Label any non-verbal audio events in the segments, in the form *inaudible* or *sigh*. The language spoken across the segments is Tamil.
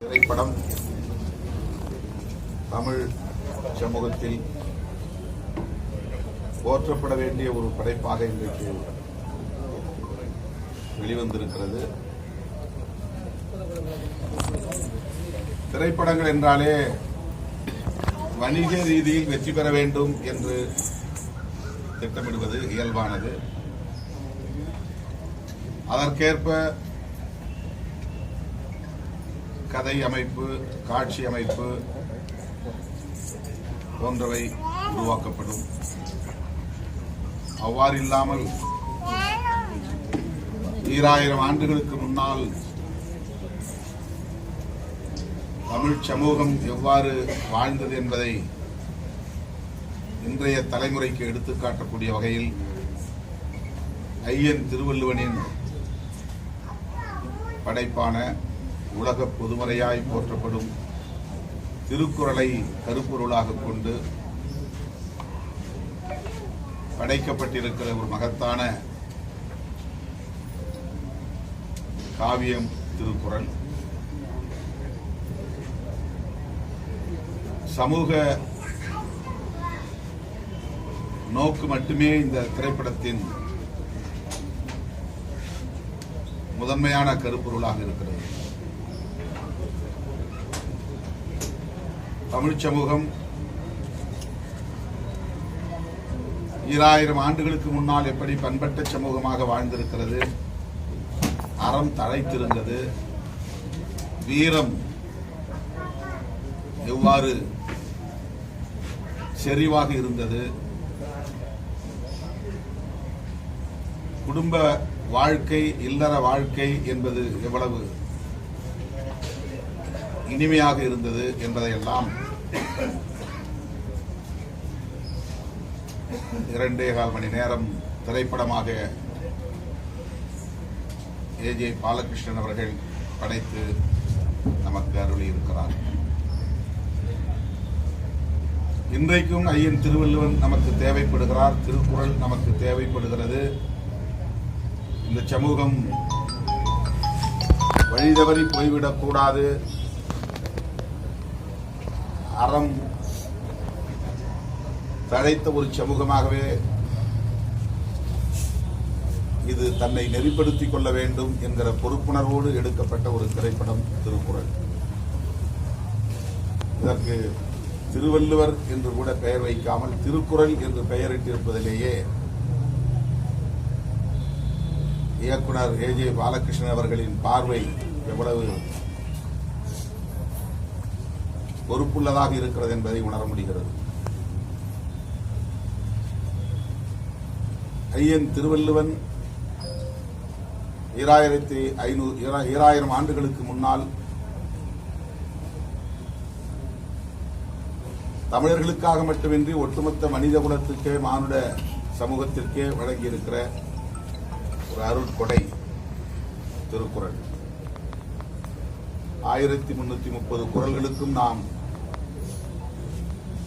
திரைப்படம் தமிழ் சமூகத்தில் போற்றப்பட வேண்டிய ஒரு படைப்பாக இன்றைக்கு வெளிவந்திருக்கிறது. திரைப்படங்கள் என்றாலே வணிக ரீதியில் வெற்றி பெற வேண்டும் என்று திட்டமிடுவது இயல்பானது. அதற்கேற்ப கதை அமைப்பு காட்சி அமைப்பு போன்றவை உருவாக்கப்படும். அவ்வாறு இல்லாமல் ஈராயிரம் ஆண்டுகளுக்கு முன்னால் தமிழ் சமூகம் எவ்வாறு வாழ்ந்தது என்பதை இன்றைய தலைமுறைக்கு எடுத்துக்காட்டக்கூடிய வகையில் ஐயன் திருவள்ளுவனின் படைப்பான உலக பொதுமறையாய் போற்றப்படும் திருக்குறளை கருப்பொருளாக கொண்டு படைக்கப்பட்டிருக்கிற ஒரு மகத்தான காவியம் திருக்குறள். சமூக நோக்கு மட்டுமே இந்த திரைப்படத்தின் முதன்மையான கருப்பொருளாக இருக்கிறது. தமிழ் சமூகம் ஈராயிரம் ஆண்டுகளுக்கு முன்னால் எப்படி பண்பட்ட சமூகமாக வாழ்ந்திருக்கிறது? அறம் தழைத்திருந்தது. வீரம் எவ்வாறு செறிவாக இருந்தது? குடும்ப வாழ்க்கை இல்லற வாழ்க்கை என்பது எவ்வளவு இனிமையாக இருந்தது என்பதையெல்லாம் இரண்டே கால் மணி நேரம் திரைப்படமாக ஏஜே பாலகிருஷ்ணன் அவர்கள் படைத்து நமக்கு அருளியிருக்கிறார். இன்றைக்கும் ஐயன் திருவள்ளுவன் நமக்கு தேவைப்படுகிறார் திருக்குறள் நமக்கு தேவைப்படுகிறது. இந்த சமூகம் வழிதவறி போய்விடக்கூடாது. அறம் தழைத்த ஒரு சமூகமாகவே இது தன்னை நெறிப்படுத்திக் கொள்ள வேண்டும் என்கிற பொறுப்புணர்வோடு எடுக்கப்பட்ட ஒரு திரைப்படம் திருக்குறள். இதற்கு திருவள்ளுவர் என்று கூட பெயர் வைக்காமல் திருக்குறள் என்று பெயரிட்டிருப்பதிலேயே இயக்குனர் ஏஜே பாலகிருஷ்ணன் அவர்களின் பார்வை எவ்வளவு பொறுப்புள்ளதாக இருக்கிறது என்பதை உணர முடிகிறது. ஐயன் திருவள்ளுவன் ஈராயிரத்தி ஐநூறு ஈராயிரம் ஆண்டுகளுக்கு முன்னால் தமிழர்களுக்காக மட்டுமின்றி ஒட்டுமொத்த மனித குலத்திற்கே மானுட சமூகத்திற்கே வழங்கியிருக்கிற ஒரு அருட்கொடை திருக்குறள். ஆயிரத்தி முன்னூத்தி முப்பது குரல்களுக்கும் நாம்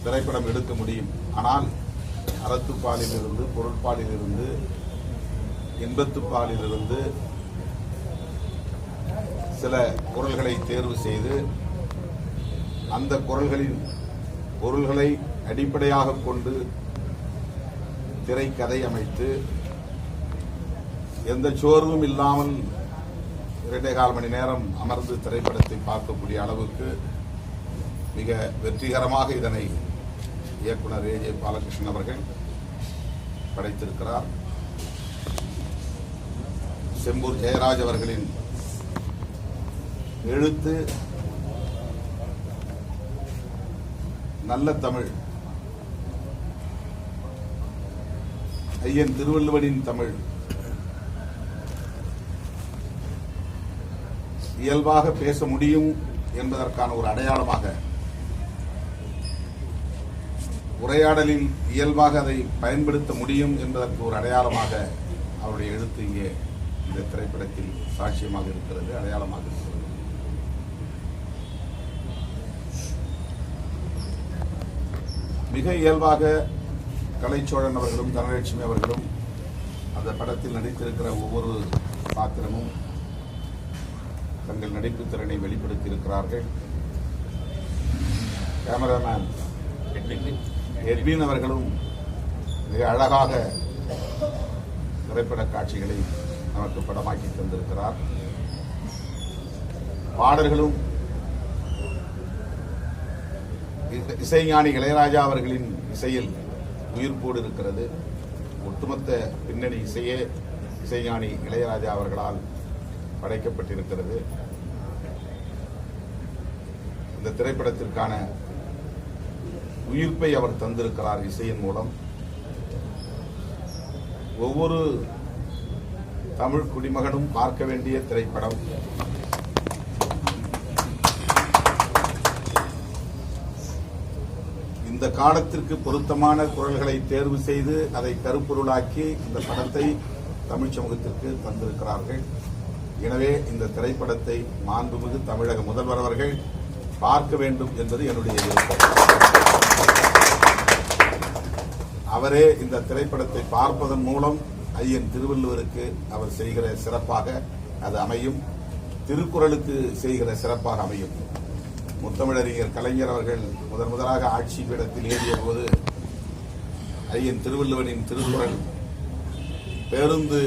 திரைப்படம் எடுக்க முடியும். ஆனால் அறத்துப்பாலில் இருந்து இன்பத்துப்பாலிலிருந்து சில குரல்களை தேர்வு செய்து அந்த குரல்களின் பொருள்களை அடிப்படையாக கொண்டு திரைக்கதை அமைத்து எந்த சோர்வும் இல்லாமல் இரண்டே கால் மணி நேரம் அமர்ந்து திரைப்படத்தை பார்க்கக்கூடிய அளவுக்கு மிக வெற்றிகரமாக இதனை இயக்குனர் ஏ. ஜே. பாலகிருஷ்ணன் அவர்கள் படைத்திருக்கிறார். செம்பூர் ஜெயராஜ் அவர்களின் எழுத்து நல்ல தமிழ். ஐயன் திருவள்ளுவனின் தமிழ். இயல்பாக பேச முடியும் என்பதற்கான ஒரு அடையாளமாக உரையாடலில் இயல்பாக அதை பயன்படுத்த முடியும் என்பதற்கு ஒரு அடையாளமாக அவருடைய எழுத்து இங்கே இந்த திரைப்படத்தில் சாட்சியமாக இருக்கிறது அடையாளமாக இருக்கிறது. மிக இயல்பாக கலைச்சோழன் அவர்களும் தனலட்சுமி அவர்களும் அந்த படத்தில் நடித்திருக்கிற ஒவ்வொரு பாத்திரமும் தங்கள் நடிப்பு திறனை வெளிப்படுத்தி இருக்கிறார்கள் கேமராமேன் எர்வின் அவர்களும் மிக அழகாக திரைப்பட காட்சிகளை நமக்கு படமாக்கி தந்திருக்கிறார். பாடல்களும் இசை- இசைஞானி இளையராஜா அவர்களின் இசையில் உயிர்ப்போடு இருக்கிறது. ஒட்டுமொத்த பின்னணி இசையே இசைஞானி இளையராஜா அவர்களால் படைக்கப்பட்டிருக்கிறது. இந்த திரைப்படத்திற்கான உயிர்ப்பை அவர் தந்திருக்கிறார் இசையின் மூலம். ஒவ்வொரு தமிழ் குடிமகனும் பார்க்க வேண்டிய திரைப்படம். இந்த காலத்திற்கு பொருத்தமான குரல்களை தேர்வு செய்து அதை கருப்பொருளாக்கி இந்த படத்தை தமிழ் சமூகத்திற்கு தந்திருக்கிறார்கள். எனவே இந்த திரைப்படத்தை மாண்புமிகு தமிழக முதல்வர் அவர்கள் பார்க்க வேண்டும் என்பது என்னுடைய விருப்பம். அவரே இந்த திரைப்படத்தை பார்ப்பதன் மூலம் ஐயன் திருவள்ளுவருக்கு அவர் செய்கிற சிறப்பாக அது அமையும். திருக்குறளுக்கு செய்கிற சிறப்பாக அமையும். முத்தமிழறிஞர் கலைஞர் அவர்கள் முதன் முதலாக ஆட்சி பீடத்தில் ஏறிய போது ஐயன் திருவள்ளுவனின் திருக்குறள் பேருந்து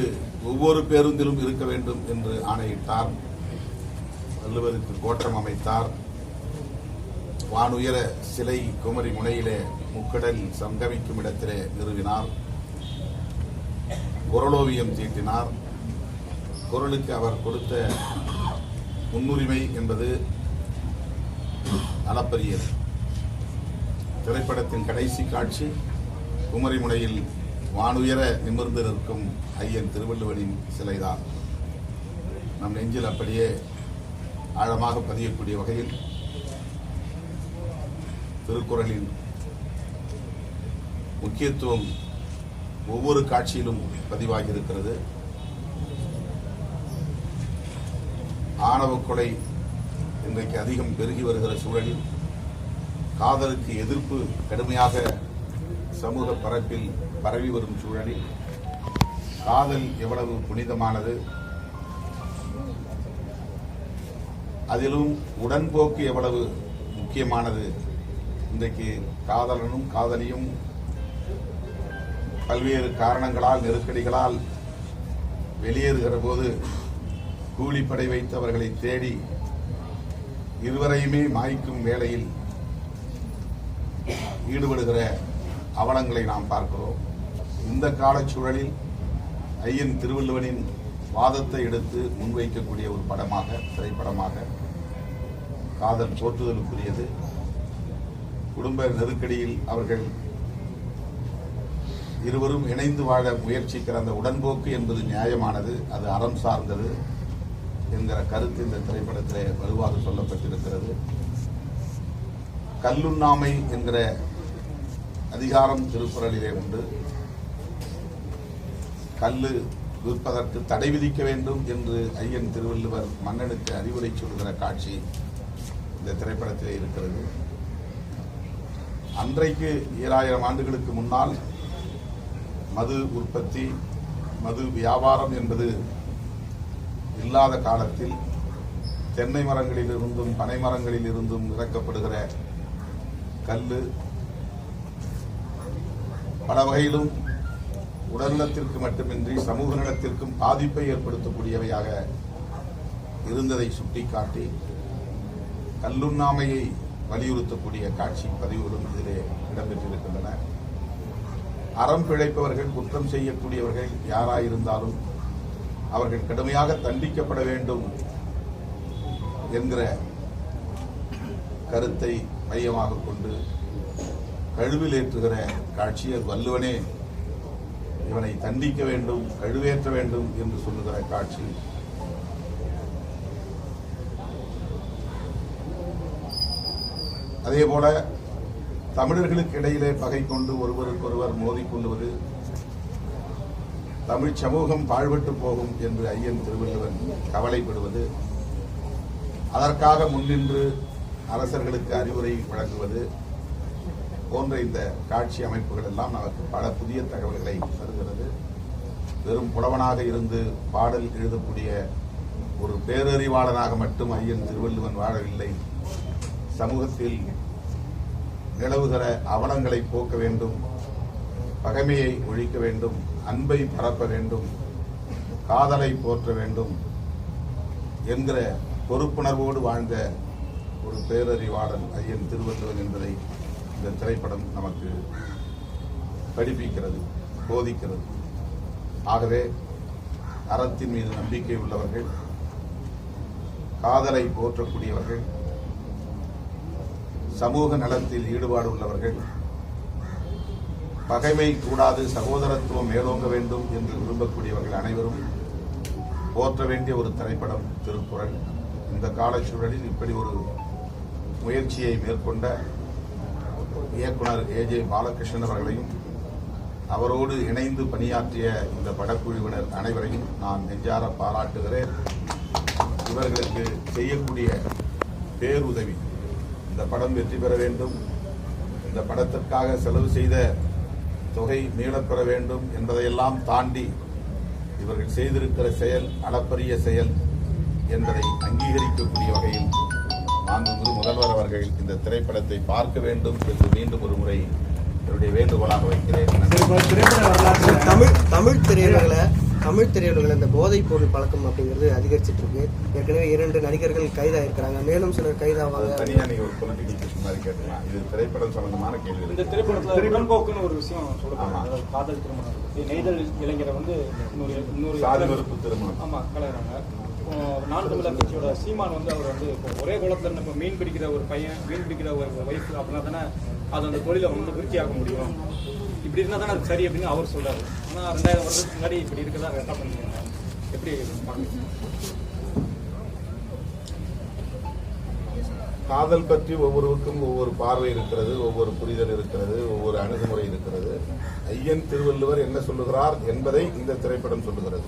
ஒவ்வொரு பேருந்திலும் இருக்க வேண்டும் என்று ஆணையிட்டார். வள்ளுவருக்கு கோட்டம் அமைத்தார். வானுயர சிலை குமரி முனையிலே முக்கடல் சங்கமிக்கும் இடத்திலே நிறுவினார். குரலோவியம் தீட்டினார். குரலுக்கு அவர் கொடுத்த முன்னுரிமை என்பது அளப்பரியது. திரைப்படத்தின் கடைசி காட்சி குமரிமுனையில் வானுயர நிமிர்ந்து நிற்கும் ஐயன் திருவள்ளுவனின் சிலைதான். நம் நெஞ்சில் அப்படியே ஆழமாக பதியக்கூடிய வகையில் திருக்குறளின் முக்கியத்துவம் ஒவ்வொரு காட்சியிலும் பதிவாகி இருக்கிறது ஆணவ கொலை இன்றைக்கு அதிகம் பெருகி வருகிற சூழலில் காதலுக்கு எதிர்ப்பு கடுமையாக சமூக பரப்பில் பரவி வரும் சூழலில் காதல் எவ்வளவு புனிதமானது? அதிலும் உடன்போக்கு எவ்வளவு முக்கியமானது? இன்றைக்கு காதலனும் காதலியும் பல்வேறு காரணங்களால் நெருக்கடிகளால் வெளியேறுகிற போது கூலிப்படை வைத்தவர்களை தேடி இருவரையுமே மாய்க்கும் வேளையில் ஈடுபடுகிற அவலங்களை நாம் பார்க்கிறோம். இந்த காலச்சூழலில் ஐயன் திருவள்ளுவனின் வாதத்தை எடுத்து முன்வைக்கக்கூடிய ஒரு படமாக திரைப்படமாக காதல் போற்றுதலுக்குரியது குடும்ப நெருக்கடியில் அவர்கள் இருவரும் இணைந்து வாழ முயற்சிக்கிற அந்த உடன்போக்கு என்பது நியாயமானது அது அறம் சார்ந்தது என்கிற கருத்து இந்த திரைப்படத்திலே வலுவாக சொல்லப்பட்டிருக்கிறது. கல்லுண்ணாமை என்கிற அதிகாரம் திருக்குறளிலே உண்டு. கல்லு விற்பதற்கு தடை விதிக்க வேண்டும் என்று ஐயன் திருவள்ளுவர் மன்னனுக்கு அறிவுரை சொல்கிற காட்சி இந்த திரைப்படத்திலே இருக்கிறது. அன்றைக்கு ஏழாயிரம் ஆண்டுகளுக்கு முன்னால் மது உற்பத்தி மது வியாபாரம் என்பது இல்லாத காலத்தில் தென்னை மரங்களில் இருந்தும் பனை மரங்களில் இருந்தும் இறக்கப்படுகிற கல் பல வகையிலும் உடல்நலத்திற்கு மட்டுமின்றி சமூக நலத்திற்கும் பாதிப்பை ஏற்படுத்தக்கூடியவையாக இருந்ததை சுட்டிக்காட்டி கல்லுண்ணாமையை வலியுறுத்தக்கூடிய காட்சி பதிவுகளும் இதிலே இடம்பெற்றிருக்கின்றன. அறம் பிழைப்பவர்கள் குற்றம் செய்யக்கூடியவர்கள் யாராயிருந்தாலும் அவர்கள் கடுமையாக தண்டிக்கப்பட வேண்டும் என்கிற கருத்தை மையமாக கொண்டு கழுவில் ஏற்றுகிற காட்சியர் வல்லுவனே இவனை தண்டிக்க வேண்டும் கழுவேற்ற வேண்டும் என்று சொல்லுகிற காட்சி. அதே போல தமிழர்களுக்கு இடையிலே பகை கொண்டு ஒருவருக்கொருவர் மோதிக்கொள்வது தமிழ் சமூகம் பாழ்பட்டு போகும் என்று ஐயன் திருவள்ளுவன் கவலைப்படுவது அதற்காக முன்னின்று அரசர்களுக்கு அறிவுரை வழங்குவது போன்ற இந்த காட்சி அமைப்புகள் எல்லாம் நமக்கு பல புதிய தகவல்களை தருகிறது. வெறும் புலவனாக இருந்து பாடல் எழுதக்கூடிய ஒரு பேரறிவாளனாக மட்டும் ஐயன் திருவள்ளுவன் வாழவில்லை. சமூகத்தில் நிலவுகிற அவலங்களை போக்க வேண்டும். பகைமையை ஒழிக்க வேண்டும். அன்பை பரப்ப வேண்டும். காதலை போற்ற வேண்டும் என்கிற பொறுப்புணர்வோடு வாழ்ந்த ஒரு பேரறிவாளன் ஐயன் திருவள்ளுவன் என்பதை இந்த திரைப்படம் நமக்கு படிப்பிக்கிறது போதிக்கிறது. ஆகவே அறத்தின் மீது நம்பிக்கை உள்ளவர்கள் காதலை போற்றக்கூடியவர்கள் சமூக நலத்தில் ஈடுபாடு உள்ளவர்கள் பகைமை கூடாது சகோதரத்துவம் மேலோங்க வேண்டும் என்று விரும்பக்கூடியவர்கள் அனைவரும் போற்ற வேண்டிய ஒரு திரைப்படம் திருக்குறள். இந்த காலச்சூழலில் இப்படி ஒரு முயற்சியை மேற்கொண்ட இயக்குனர் ஏஜே பாலகிருஷ்ணன் அவர்களையும் அவரோடு இணைந்து பணியாற்றிய இந்த படக்குழுவினர் அனைவரையும் நான் நெஞ்சார பாராட்டுகிறேன். இவர்களுக்கு செய்யக்கூடிய பேருதவி இந்த படம் வெற்றி பெற வேண்டும். இந்த படத்திற்காக செலவு செய்த தொகை மீளப்பெற வேண்டும் என்பதையெல்லாம் தாண்டி இவர்கள் செய்திருக்கிற செயல் அளப்பரிய செயல் என்பதை அங்கீகரிக்கக்கூடிய வகையில் மாண்புமிகு முதல்வர் அவர்கள் இந்த திரைப்படத்தை பார்க்க வேண்டும் என்று மீண்டும் ஒரு முறை என்னுடைய வேண்டுகோளாக வைக்கிறேன். தமிழ் தமிழ் திரையுலகில் தமிழ் திரையுலகில் இந்த போதைப் பொருள் பழக்கம் அப்படிங்கிறது அதிகரிச்சிட்டு இருக்கு ஏற்கனவே இரண்டு நடிகர்கள் கைதாயிருக்கிறாங்க மேலும் சிலர் கைதாவாங்க தனியா நீங்க ஒரு பொலிட்டிக்கல் கொஸ்டின் மாதிரி கேட்டுக்கலாம் இது திரைப்படம் சம்பந்தமான கேள்வி இந்த திரைப்படத்துல உடன்போக்குன்னு ஒரு விஷயம் அதாவது காதல் திருமணம். இது நெய்தல் இளைஞரை வந்து இன்னொரு இன்னொரு சாதி வெறுப்பு திருமணம். ஆமா கலகிறாங்க நான் தமிழர் கட்சியோட சீமான் வந்து அவர் வந்து இப்போ ஒரே குளத்துல இருந்து இப்போ மீன் பிடிக்கிற ஒரு பையன் மீன் பிடிக்கிற ஒரு ஒய்ஃப் அப்படின்னா தானே அது அந்த தொழிலை வந்து விருத்தியாக்க முடியும். இப்படி இருந்தா தானே அது சரி அப்படின்னு அவர் சொல்றாரு. ஆனா ரெண்டாயிரம் வருஷத்துக்கு முன்னாடி இப்படி இருக்கதா என்ன பண்ணுவீங்க? எப்படி காதல் பற்றி ஒவ்வொருவருக்கும் ஒவ்வொரு பார்வை இருக்கிறது ஒவ்வொரு புரிதல் இருக்கிறது ஒவ்வொரு அணுகுமுறை இருக்கிறது. ஐயன் திருவள்ளுவர் என்ன சொல்லுகிறார் என்பதை இந்த திரைப்படம் சொல்லுகிறது.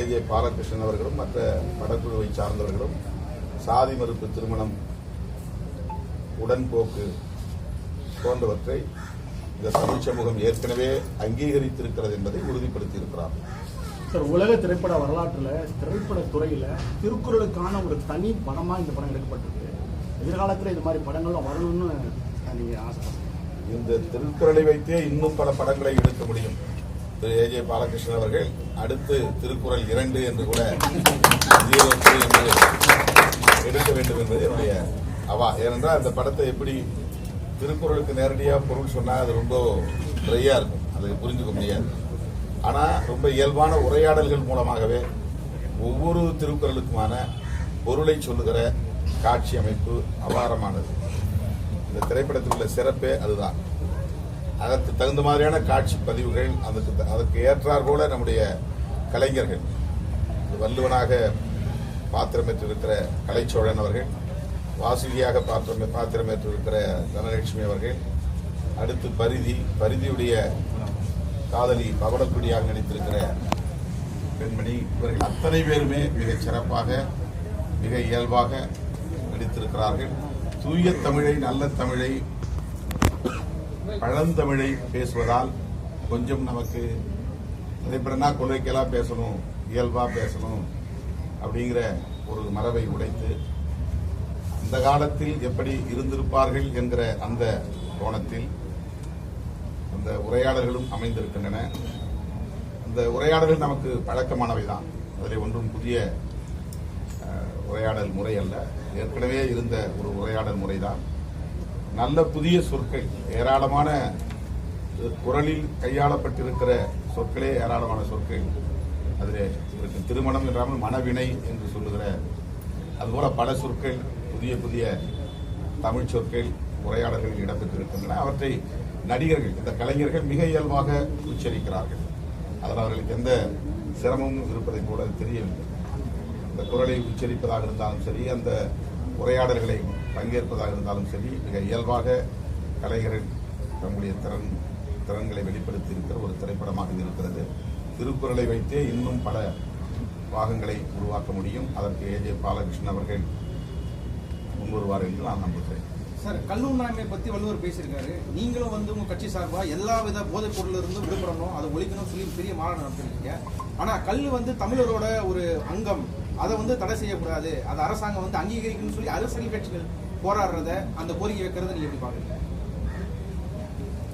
ஏஜே பாலகிருஷ்ணன் அவர்களும் மற்ற படக்குழுவை சார்ந்தவர்களும் சாதி மறுப்பு திருமணம் உடன்போக்கு போன்றவற்றை இந்த தமிழ் சமூகம் ஏற்கனவே அங்கீகரித்திருக்கிறது என்பதை உறுதிப்படுத்தி இருக்கிறார் சார் உலக திரைப்பட வரலாற்றுல திரைப்பட துறையில திருக்குறளுக்கான ஒரு தனி படமா இந்த படம் எடுக்கப்பட்டிருக்கு. எதிர்காலத்துல இது மாதிரி படங்கள்லாம் வரணும்னு நீங்க ஆசைப்படுறீங்க இந்த திருக்குறளை வைத்தே இன்னும் பல படங்களை எடுக்க முடியும். திரு ஏஜே பாலகிருஷ்ணன் அவர்கள் அடுத்து திருக்குறள் இரண்டு என்று கூட ஜீரோ என்று எடுக்க வேண்டும் என்பது என்னுடைய அவா. ஏனென்றால் அந்த படத்தை எப்படி திருக்குறளுக்கு நேரடியாக பொருள் சொன்னால் அது ரொம்ப ட்ரையாக இருக்கும். அதை புரிஞ்சுக்க முடியாது. ஆனால் ரொம்ப இயல்பான உரையாடல்கள் மூலமாகவே ஒவ்வொரு திருக்குறளுக்குமான பொருளை சொல்லுகிற காட்சி அமைப்பு அபாரமானது. இந்த திரைப்படத்தில் உள்ள சிறப்பே அதுதான். அதற்கு தகுந்த மாதிரியான காட்சி பதிவுகள் அதுக்கு த- அதற்கு ஏற்றார் போல நம்முடைய கலைஞர்கள். வல்லுவனாக பாத்திரமேற்றிருக்கிற கலைச்சோழன் அவர்கள் வாசுகியாக பாத்திரம் பாத்திரமேற்றிருக்கிற தனலட்சுமி அவர்கள் அடுத்து பரிதி பரிதியுடைய காதலி பவளக்குடியாக நடித்திருக்கிற பெண்மணி. இவர்கள் அத்தனை பேருமே மிகச் சிறப்பாக மிக இயல்பாக நடித்திருக்கிறார்கள். தூய தமிழை நல்ல தமிழை பழந்தமிழை பேசுவதால் கொஞ்சம் நமக்கு திரைப்படம்னா கொலைக்கெல்லாம் பேசணும் இயல்பாக பேசணும் அப்படிங்கிற ஒரு மரபை உடைத்து அந்த காலத்தில் எப்படி இருந்திருப்பார்கள் என்கிற அந்த கோணத்தில் அந்த உரையாடல்களும் அமைந்திருக்கின்றன. அந்த உரையாடல்கள் நமக்கு பழக்கமானவை தான் அதில் ஒன்றும் புதிய உரையாடல் முறை அல்ல. ஏற்கனவே இருந்த ஒரு உரையாடல் முறைதான். நல்ல புதிய சொற்கள் ஏராளமான குரலில் கையாளப்பட்டிருக்கிற சொற்களே ஏராளமான சொற்கள். அதில் இருக்கு திருமணம் என்றாமல் மனவினை என்று சொல்லுகிற அதுபோல பல சொற்கள் புதிய புதிய தமிழ் சொற்கள் உரையாடல்கள் இடம்பெற்றிருக்கின்றன. அவற்றை நடிகர்கள் இந்த கலைஞர்கள் மிக இயல்பாக உச்சரிக்கிறார்கள். அதில் அவர்களுக்கு எந்த சிரமமும் இருப்பதை கூட தெரியவில்லை. அந்த குரலை உச்சரிப்பதாக இருந்தாலும் சரி அந்த உரையாடல்களை பங்கேற்பதாக இருந்தாலும் சரி மிக இயல்பாக கலைஞர்கள் தம்முடைய திறன் திறன்களை வெளிப்படுத்தி இருக்கிற ஒரு திரைப்படமாக இது இருக்கிறது. திருக்குறளை வைத்தே இன்னும் பல பாகங்களை உருவாக்க முடியும். அதற்கு ஏஜே பாலகிருஷ்ணன் அவர்கள் முன்வருவார் என்று நான் நம்புகிறேன் சார் கல்லுண்ணாமை பத்தி வள்ளுவர் பேசியிருக்காரு. நீங்களும் வந்து உங்க கட்சி சார்பா எல்லா வித போதைப் பொருள்ல இருந்து விடுபடணும் அதை ஒழிக்கணும் சொல்லி பெரிய மாநாடு நடத்திருக்கீங்க. ஆனா கல் வந்து தமிழரோட ஒரு அங்கம். அதை வந்து தடை செய்யக்கூடாது. அதை அரசாங்கம் வந்து அங்கீகரிக்கணும்னு சொல்லி அரசியல் கட்சிகள் போராடுறத அந்த கோரிக்கை வைக்கிறத நீங்க எப்படி பாக்குறீங்க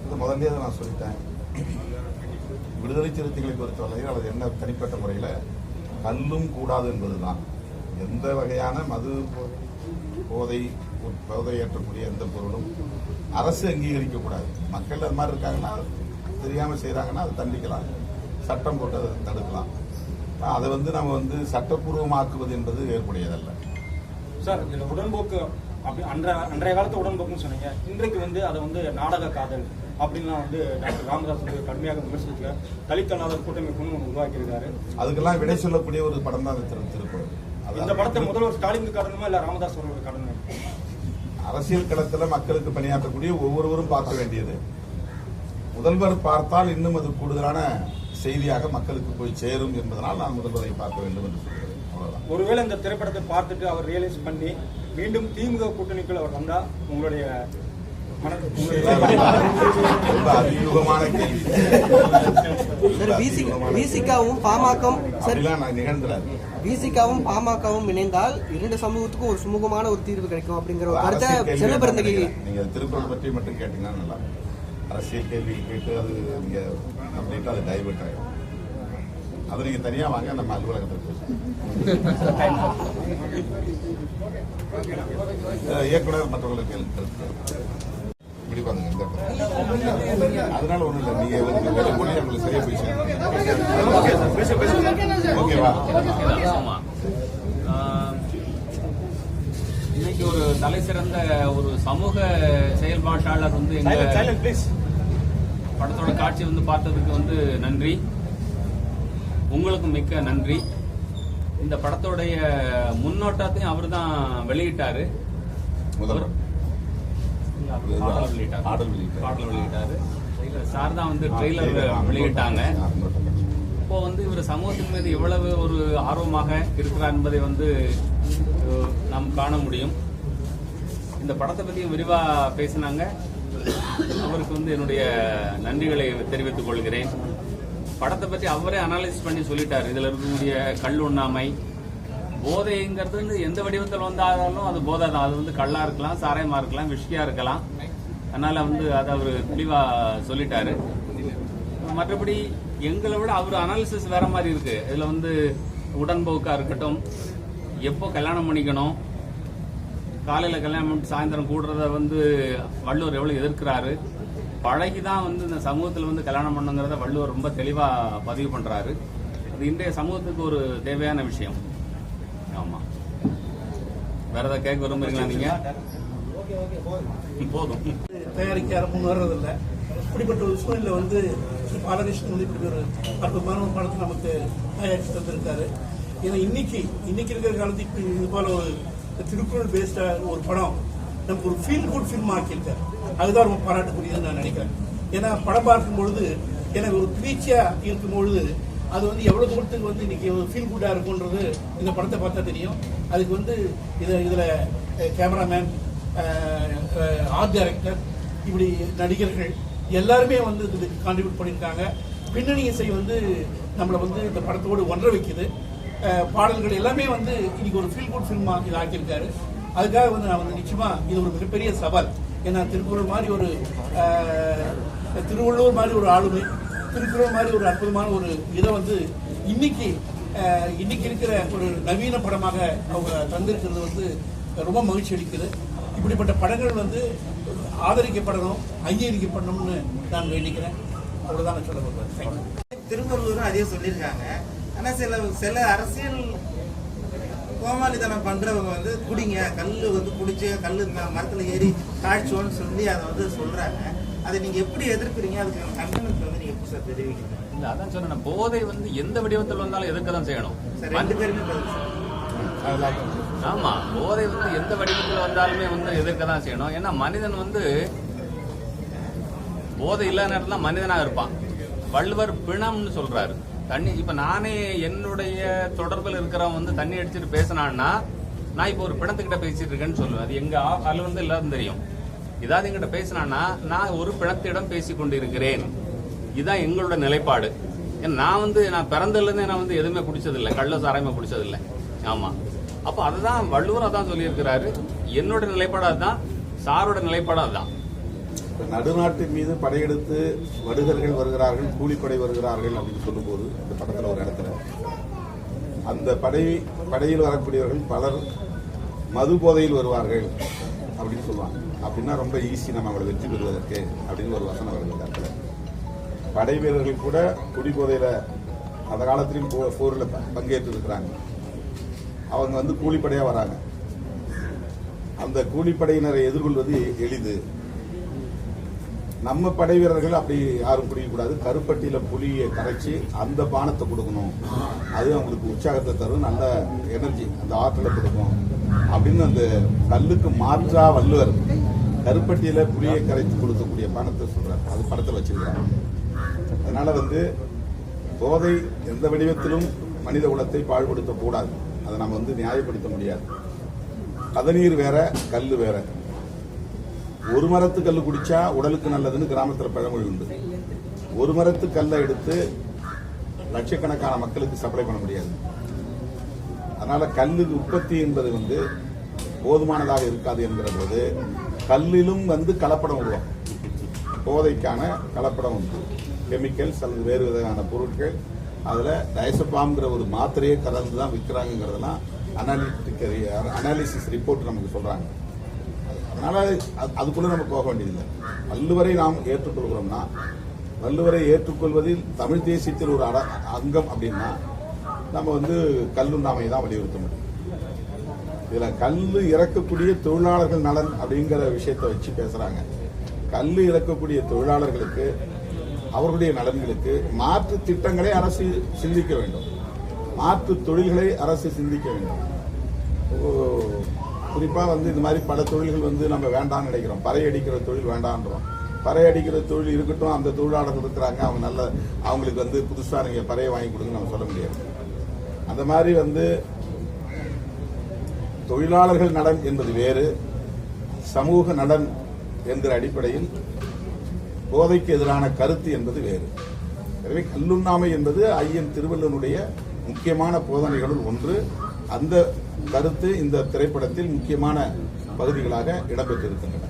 இது முதல்லயே அதை நான் சொல்லிட்டேன். விடுதலை சிறுத்தைகளை பொறுத்தவரையில் அல்லது என்ன தனிப்பட்ட முறையில் கல்லும் கூடாது என்பதுதான். எந்த வகையான மது போதை போதை ஏற்றக்கூடிய எந்த பொருளும் அரசு அங்கீகரிக்கக்கூடாது. மக்கள் அது மாதிரி இருக்காங்கன்னா தெரியாமல் செய்கிறாங்கன்னா அதை தண்டிக்கலாம். சட்டம் போட்டு அதை தடுக்கலாம். அதை வந்து நம்ம வந்து சட்டப்பூர்வமாக்குவது என்பது ஏற்புடையதல்ல. சார் இதுல உடன்போக்கு அப்படி அன்றைய அன்றைய காலத்து உடன்போக்குன்னு சொன்னீங்க. இன்றைக்கு வந்து அதை வந்து நாடக காதல் அப்படின்லாம் வந்து டாக்டர் ராமதாஸ் வந்து கடுமையாக விமர்சிக்க தலித்தநாதர் கூட்டமைப்புன்னு ஒன்று உருவாக்கியிருக்காரு. அதுக்கெல்லாம் விடை சொல்லக்கூடிய ஒரு படம் தான் திரு திருக்குறள். இந்த படத்தை முதல்வர் ஸ்டாலினுக்கு காரணமா இல்ல ராமதாஸ் அவர்களுக்கு காரணமா அரசியல் களத்தில் மக்களுக்கு பணியாற்றக்கூடிய ஒவ்வொருவரும் பார்க்க வேண்டியது. முதல்வர் பார்த்தால் இன்னும் அது கூடுதலான செய்தியாக மக்களுக்கு போய் சேரும் என்பதனால் நான் முதல்வரை பார்க்க வேண்டும் என்று சொல்கிறேன். அவ்வளவுதான். ஒருவேளை இந்த திரைப்படத்தை பார்த்துட்டு அவர் ரியலைஸ் பண்ணி மீண்டும் திமுக கூட்டணிக்குள் அவர் வந்தா உங்களுடைய அதியூகமான கேள்வி விசிகாவும் பாமகவும் நிகழ்ந்துறாரு விசிகாவும் பாமகவும் இணைந்தால் இரண்டு சமூகத்துக்கும் ஒரு சுமூகமான ஒரு தீர்வு கிடைக்கும் அப்படிங்கிற ஒரு கருத்தை கேள்வி செல்வபிறந்தகி நீங்க திருக்குறள் பற்றி மட்டும் கேட்டீங்கன்னா நல்லா. அரசியல் கேள்வி கேட்டு அது நீங்க கம்ப்ளீட்டா அது டைவர்ட் ஆகும் அது நீங்க தனியா வாங்க நம்ம அலுவலகத்தில் *laughs* இயக்குனர் மற்றவங்களுக்கு கருத்து. இப்படி பாருங்க இந்த இடத்துல. அதனால ஒண்ணும் இல்லை நீங்க வேலை மொழி உங்களுக்கு சரியா. ஓகேவா இன்னைக்கு ஒரு தலை சிறந்த ஒரு சமூக செயல்பாட்டாளர் வந்து எங்க படத்தோட காட்சி வந்து பார்த்ததுக்கு வந்து நன்றி உங்களுக்கும் மிக்க நன்றி இந்த படத்தோடைய முன்னோட்டத்தையும் அவர் தான் வெளியிட்டாரு முதல்வர் பாடல் வெளியிட்டாரு. பாடல் வெளியிட்டாரு. பாடல் வெளியிட்டாரு. சார் தான் வந்து ட்ரெய்லர் வெளியிட்டாங்க. இப்போ வந்து இவர் சமூகத்தின் மீது எவ்வளவு ஒரு ஆர்வமாக இருக்கிறார் என்பதை வந்து நாம் காண முடியும். இந்த படத்தை பற்றியும் விரிவா பேசினாங்க. அவருக்கு வந்து என்னுடைய நன்றிகளை தெரிவித்துக் கொள்கிறேன். படத்தை பற்றி அவரே அனலைஸ் பண்ணி சொல்லிட்டார். இதுல இருக்கக்கூடிய கல் உண்ணாமை போதைங்கிறது வந்து எந்த வடிவத்தில் வந்தாலும் அது போதை தான். அது வந்து கல்லா இருக்கலாம் சாராயமா இருக்கலாம் விஷக்கியா இருக்கலாம். அதனால வந்து அதை அவர் தெளிவா சொல்லிட்டாரு. மற்றபடி எங்களை விட அவர் அனாலிசிஸ் வேற மாதிரி இருக்கு. இதுல வந்து உடன்போக்கா இருக்கட்டும் எப்போ கல்யாணம் பண்ணிக்கணும் காலையில கல்யாணம் பண்ணிட்டு சாயந்தரம் கூடுறத வந்து வள்ளுவர் எவ்வளவு எதிர்க்கிறாரு பழகி தான் வந்து இந்த சமூகத்தில் வந்து கல்யாணம் பண்ணுங்கிறத வள்ளுவர் ரொம்ப தெளிவா பதிவு பண்றாரு. அது இன்றைய சமூகத்துக்கு ஒரு தேவையான விஷயம். ஆமா. வேற ஏதாவது கேட்க விரும்புறீங்களா நீங்க? போதும். தயாரிக்க யாரும் முன் வர்றதில்லை. இப்படிப்பட்ட ஒரு சூழ்நிலை வந்து பாலகிருஷ்ணன் வந்து இப்படி ஒரு அற்புதமான ஒரு படத்தை நமக்கு தயாரித்து தந்திருக்காரு. ஏன்னா இன்னைக்கு இன்னைக்கு இருக்கிற காலத்துக்கு இது போல ஒரு திருக்குறள் பேஸ்டா ஒரு படம் நமக்கு ஒரு ஃபீல் குட் ஃபில்ம் ஆக்கியிருக்காரு. அதுதான் ரொம்ப பாராட்டக்கூடியதுன்னு நான் நினைக்கிறேன். ஏன்னா படம் பார்க்கும் பொழுது எனக்கு ஒரு கிளீச்சியா இருக்கும் பொழுது அது வந்து எவ்வளோ தூரத்துக்கு வந்து இன்னைக்கு ஃபீல் குட்டாக இருக்குன்றது இந்த படத்தை பார்த்தா தெரியும். அதுக்கு வந்து இதை இதில் கேமராமேன் ஆர்ட் டைரக்டர் இப்படி நடிகர்கள் எல்லாருமே வந்து இதுக்கு கான்ட்ரிபியூட் பண்ணியிருக்காங்க. பின்னணி இசை வந்து நம்மளை வந்து இந்த படத்தோடு ஒன்ற வைக்குது. பாடல்கள் எல்லாமே வந்து இன்னைக்கு ஒரு ஃபீல் குட் ஃபில்மா இது ஆக்கியிருக்காரு. அதுக்காக வந்து நான் வந்து நிச்சயமாக இது ஒரு மிகப்பெரிய சவால். ஏன்னா திருக்குறள் மாதிரி ஒரு திருவள்ளுவர் மாதிரி ஒரு ஆளுமை திருக்குறள் மாதிரி ஒரு அற்புதமான ஒரு இதை வந்து இன்னைக்கு இன்னைக்கு இருக்கிற ஒரு நவீன படமாக அவங்க தந்திருக்கிறது வந்து ரொம்ப மகிழ்ச்சி அளிக்குது. இப்படிப்பட்ட படங்கள் வந்து ஆதரிக்கப்படணும் அங்கீகரிக்கப்படணும்னு நான் வேண்டிக்கிறேன். அவ்வளோதான் நான் சொல்ல போகிறேன் தேங்க்யூ திருவள்ளுவரும் அதே சொல்லியிருக்காங்க. ஆனால் சில சில அரசியல் கோமாளித்தனம் பண்ணுறவங்க வந்து குடிங்க கல் வந்து குடிச்சு கல் மரத்தில் ஏறி காய்ச்சோன்னு சொல்லி அதை வந்து சொல்கிறாங்க அதை நீங்க எப்படி எதிர்க்கிறீங்க? அதுக்கு கண்டனத்தை வந்து நீங்க எப்படி சார் தெரிவிக்கிறீங்க இல்ல அதான் சொன்னேன் போதை வந்து எந்த வடிவத்தில் வந்தாலும் எதிர்க்க தான் செய்யணும். சார் ரெண்டு பேருமே பதில் சார். ஆமா போதை வந்து எந்த வடிவத்தில் வந்தாலுமே வந்து எதிர்க்க தான் செய்யணும். ஏன்னா மனிதன் வந்து போதை இல்லாத நேரத்துல தான் மனிதனா இருப்பான். வள்ளுவர் பிணம்னு சொல்றாரு. தண்ணி இப்ப நானே என்னுடைய தொடர்பில் இருக்கிறவன் வந்து தண்ணி அடிச்சிட்டு பேசினான்னா நான் இப்போ ஒரு பிணத்துக்கிட்ட பேசிட்டு இருக்கேன்னு சொல்லுவேன். அது எங்க வந்து எல்லாரும் தெரியும். ஏதாவது எங்கிட்ட பேசினான்னா நான் ஒரு பிணத்திடம் பேசி கொண்டிருக்கிறேன். இதுதான் எங்களோட நிலைப்பாடு. ஏன்னா நான் வந்து நான் பிறந்ததுலேருந்தே நான் வந்து எதுவுமே குடிச்சதில்லை. கள்ள சாராயமாக குடிச்சதில்லை. ஆமா. அப்போ அதுதான் வள்ளுவர் அதான் சொல்லியிருக்கிறாரு. என்னோட நிலைப்பாடு அதுதான் சாரோட நிலைப்பாடு அதுதான். நடுநாட்டு மீது படையெடுத்து வடுகர்கள் வருகிறார்கள் கூலிப்படை வருகிறார்கள் அப்படின்னு சொல்லும்போது இந்த படத்தில் ஒரு இடத்துல அந்த படை படையில் வரக்கூடியவர்கள் பலர் மது போதையில் வருவார்கள் அப்படின்னு சொல்லுவாங்க. அப்படின்னா ரொம்ப ஈஸி நம்ம அவங்களை வெற்றி பெறுவதற்கு அப்படின்னு ஒரு வசனம் வருது இந்த இடத்துல. படை வீரர்கள் கூட குடிபோதையில அந்த காலத்திலும் போ- போர்ல ப- பங்கேற்று இருக்கிறாங்க அவங்க வந்து கூலிப்படையா வராங்க. அந்த கூலிப்படையினரை எதிர்கொள்வது எளிது. நம்ம படை வீரர்கள் அப்படி யாரும் குடிக்கக்கூடாது. கருப்பட்டியில புலியை கரைச்சி அந்த பானத்தை கொடுக்கணும். அது அவங்களுக்கு உற்சாகத்தை தரும் நல்ல எனர்ஜி அந்த ஆற்றலை கொடுக்கும் அப்படின்னு அந்த கல்லுக்கு மாற்றா வள்ளுவர். கருப்பட்டியில புளியை கரைத்து கொடுக்கக்கூடிய பணத்தை சொல்றாரு அது படத்தை வச்சிருக்காங்க. அதனால வந்து போதை எந்த வடிவத்திலும் மனித குலத்தை பாழ்படுத்த கூடாது அதை நம்ம வந்து நியாயப்படுத்த முடியாது. கதநீர் வேற கல் வேற. ஒரு மரத்து கல் குடிச்சா உடலுக்கு நல்லதுன்னு கிராமத்தில் பழமொழி உண்டு. ஒரு மரத்து கல்லை எடுத்து லட்சக்கணக்கான மக்களுக்கு சப்ளை பண்ண முடியாது. அதனால கல்லு உற்பத்தி என்பது வந்து போதுமானதாக இருக்காது என்கிற போது கல்லிலும் வந்து கலப்படம் உருவாகும் போதைக்கான கலப்படம் உண்டு. கெமிக்கல்ஸ் அல்லது வேறு விதமான பொருட்கள் அதில் டயசபாம்ங்கிற ஒரு மாத்திரையை கலந்து தான் விற்கிறாங்கிறதெல்லாம் அனாலிட்டிக்கல் அனாலிசிஸ் ரிப்போர்ட் நமக்கு சொல்கிறாங்க அதனால் அது- நம்ம போக வேண்டியதில்லை. வள்ளுவரை நாம் ஏற்றுக்கொள்கிறோம்னா வள்ளுவரை ஏற்றுக்கொள்வதில் தமிழ் தேசியத்தில் ஒரு அட- அங்கம் அப்படின்னா நம்ம வந்து கல்லுண்ணாமை தான் வலியுறுத்த முடியும். இதுல கல்லு இறக்கக்கூடிய தொழிலாளர்கள் நலன் அப்படிங்கிற விஷயத்தை வச்சு பேசுறாங்க. கல்லு இறக்கக்கூடிய தொழிலாளர்களுக்கு அவர்களுடைய நலன்களுக்கு மாற்று திட்டங்களை அரசு சிந்திக்க வேண்டும். மாற்று தொழில்களை அரசு சிந்திக்க வேண்டும். ஓ, குறிப்பா வந்து இந்த மாதிரி பல தொழில்கள் வந்து நம்ம வேண்டாம்னு நினைக்கிறோம். பறை அடிக்கிற தொழில் வேண்டான்றோம். பறை அடிக்கிற தொழில் இருக்கட்டும் அந்த தொழிலாளர்கள் இருக்கிறாங்க. அவங்க நல்ல அவங்களுக்கு வந்து புதுசாக நீங்கள் பறையை வாங்கி கொடுங்க நம்ம சொல்ல முடியாது. அந்த மாதிரி வந்து தொழிலாளர்கள் நலன் என்பது வேறு சமூக நலன் என்கிற அடிப்படையில் போதைக்கு எதிரான கருத்து என்பது வேறு. எனவே கல்லுண்ணாமை என்பது ஐயன் திருவள்ளுவனுடைய முக்கியமான போதனைகளுள் ஒன்று. அந்த கருத்து இந்த திரைப்படத்தில் முக்கியமான பகுதிகளாக இடம்பெற்றிருக்கின்றன.